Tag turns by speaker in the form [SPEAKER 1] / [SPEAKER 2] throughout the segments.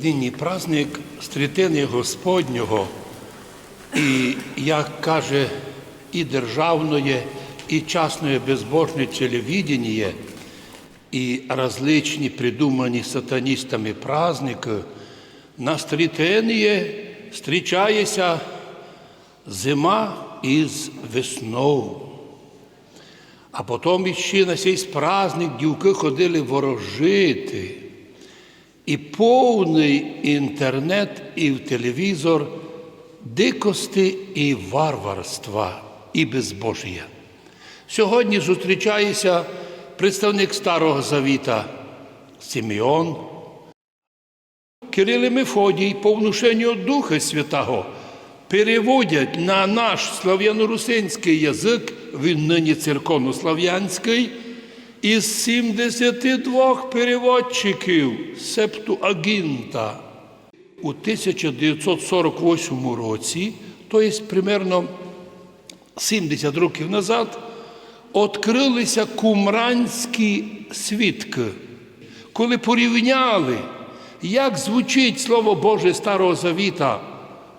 [SPEAKER 1] Нині праздник Стрітини Господнього, і, як каже, і державне, і частное безбожне телевидение, і различні придумані сатаністами праздники, на Стрітині зустрічається зима із весною. А потім ще на цей праздник дівки ходили ворожити. І повний інтернет і в телевізор дикості і варварства, і безбожія. Сьогодні зустрічається представник Старого Завіта Симеон, Кирил і Мефодій по внушенню Духа Святого переводять на наш слав'яно-русинський язик, він нині церковнослав'янський, із 72 переводчиків Септуагінта у 1948 році, тобто примерно 70 років назад, відкрилися кумранські свідки, коли порівняли, як звучить Слово Боже Старого Завіта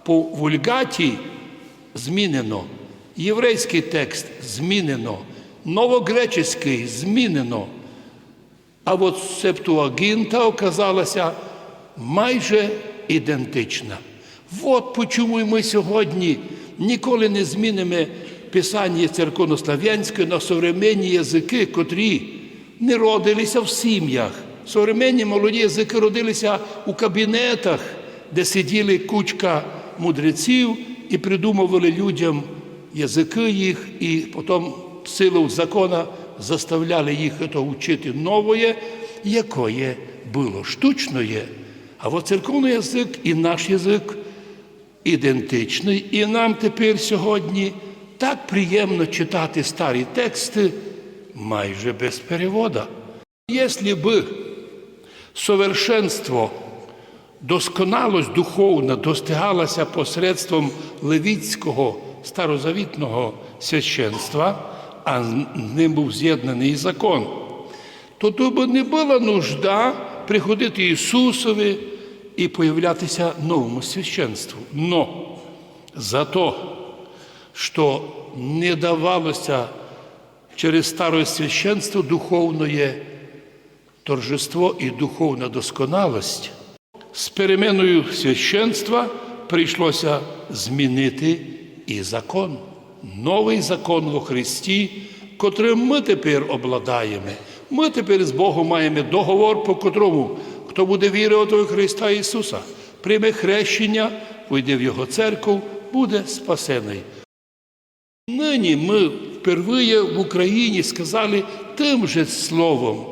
[SPEAKER 1] по вульгаті, змінено, єврейський текст змінено, новогреческий змінено. А от Септуагінта оказалася майже ідентична. От чому ми сьогодні ніколи не змінимо писання церковнослав'янське на современні язики, котрі не родилися в сім'ях. Современні молоді язики родилися у кабінетах, де сиділи кучка мудреців і придумували людям язики їх, і потім силу закона заставляли їх это учити новое, якое було штучное. А от церковний язик і наш язик ідентичний. І нам тепер сьогодні так приємно читати старі тексти майже без перевода. Якщо би совершенство, досконалость духовна достигалася посредством левіцького старозавітного священства, а ним був з'єднаний закон, то тут не була нужда приходити Ісусові і появлятися новому священству. Но за то, що не давалося через старе священство духовне торжество і духовна досконалость, з переменою священства прийшлося змінити і закон. Новий закон во Христі, котрим ми тепер обладаємо. Ми тепер з Богом маємо договор, по котрому хто буде вірувати в Христа Ісуса, прийме хрещення, вийде в Його церкву, буде спасений. Нині ми впервые в Україні сказали тим же словом.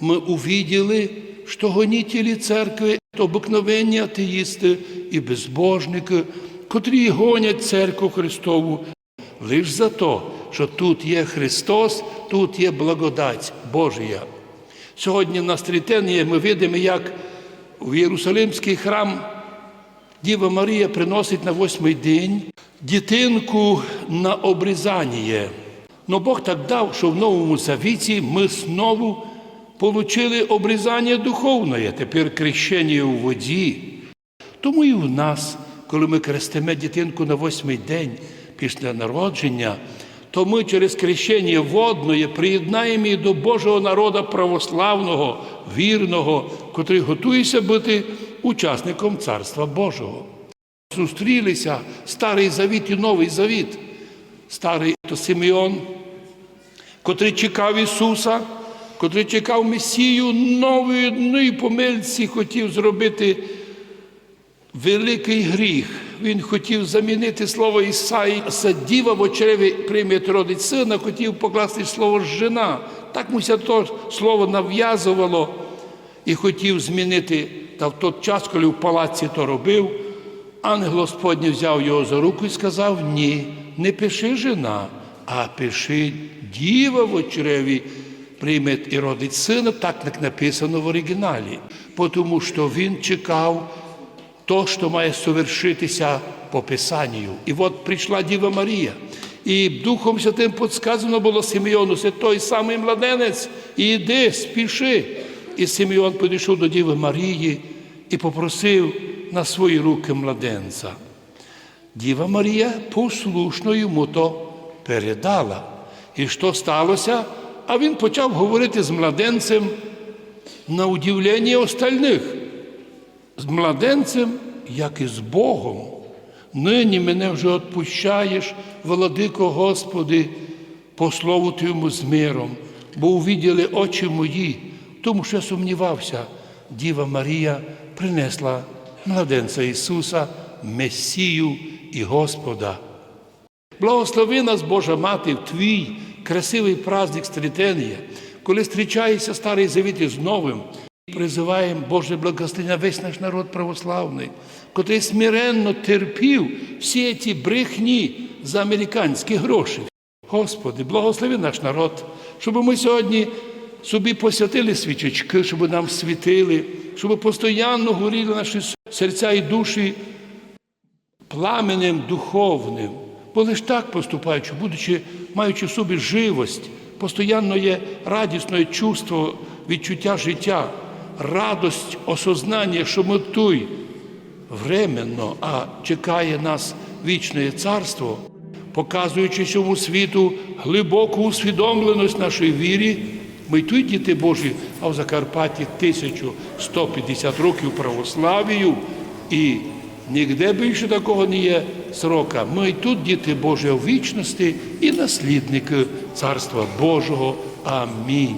[SPEAKER 1] Ми увидели, що гонителі церкви – обикновенні атеїсти і безбожники, котрі гонять церкву Христову лише за те, що тут є Христос, тут є благодать Божія. Сьогодні на Стрітені ми видимо, як в Єрусалимський храм Діва Марія приносить на восьмий день дитинку на обрізання. Но Бог так дав, що в Новому Завіті ми знову отримали обрізання духовне, тепер крещення у воді. Тому і в нас, коли ми крестимо дитинку на восьмий день після народження, то ми через крещення водної приєднаємо її до Божого народу православного, вірного, котрий готується бути учасником Царства Божого. Зустрілися Старий Завіт і Новий Завіт. Старий то Симеон, котрий чекав Ісуса, котрий чекав Месію, нової помильці хотів зробити великий гріх. Він хотів замінити слово Ісаї, діва в очреві прийме родить сина, хотів покласти слово жена. Так муся то слово нав'язувало і хотів змінити. Та в той час, коли в палаці то робив, ангел Господній взяв його за руку і сказав: Ні, не пиши жена, а пиши діва в очреві прийме і родить сина, так як написано в оригіналі, тому що він чекав то, що має совершитися по Писанню. І от прийшла Діва Марія. І Духом Святим подсказано було Симеону, це той самий младенець, іди, спіши. І Симеон підійшов до Діви Марії і попросив на свої руки младенця. Діва Марія послушно йому то передала. І що сталося? А він почав говорити з младенцем на удивлення остальних. З младенцем, як і з Богом. Нині мене вже відпущаєш, владико Господи, по слову Твоєму з миром, бо увіділи очі мої, тому що сумнівався, Діва Марія принесла младенця Ісуса, Месію і Господа. Благослови нас, Божа Мати, в Твій красивий праздник Стрітенія, коли зустрічається Старий Завіт із Новим, призиваємо Боже благословення весь наш народ православний, котрий смиренно терпів всі ці брехні за американські гроші. Господи, благослови наш народ, щоб ми сьогодні собі посвятили свічечки, щоб нам світили, щоб постійно горіли наші серця і душі пламенем духовним. Бо лиш так поступаючи, будучи, маючи в собі живость, постійно є радісне чувство, відчуття життя, радость, осознання, що ми тут временно, а чекає нас вічне царство, показуючи цьому світу глибоку усвідомленість нашої вірі, ми тут діти Божі, а в Закарпатті 1150 років православію і ніде більше такого не є срока. Ми тут діти Божі у вічності і наслідники Царства Божого. Амінь.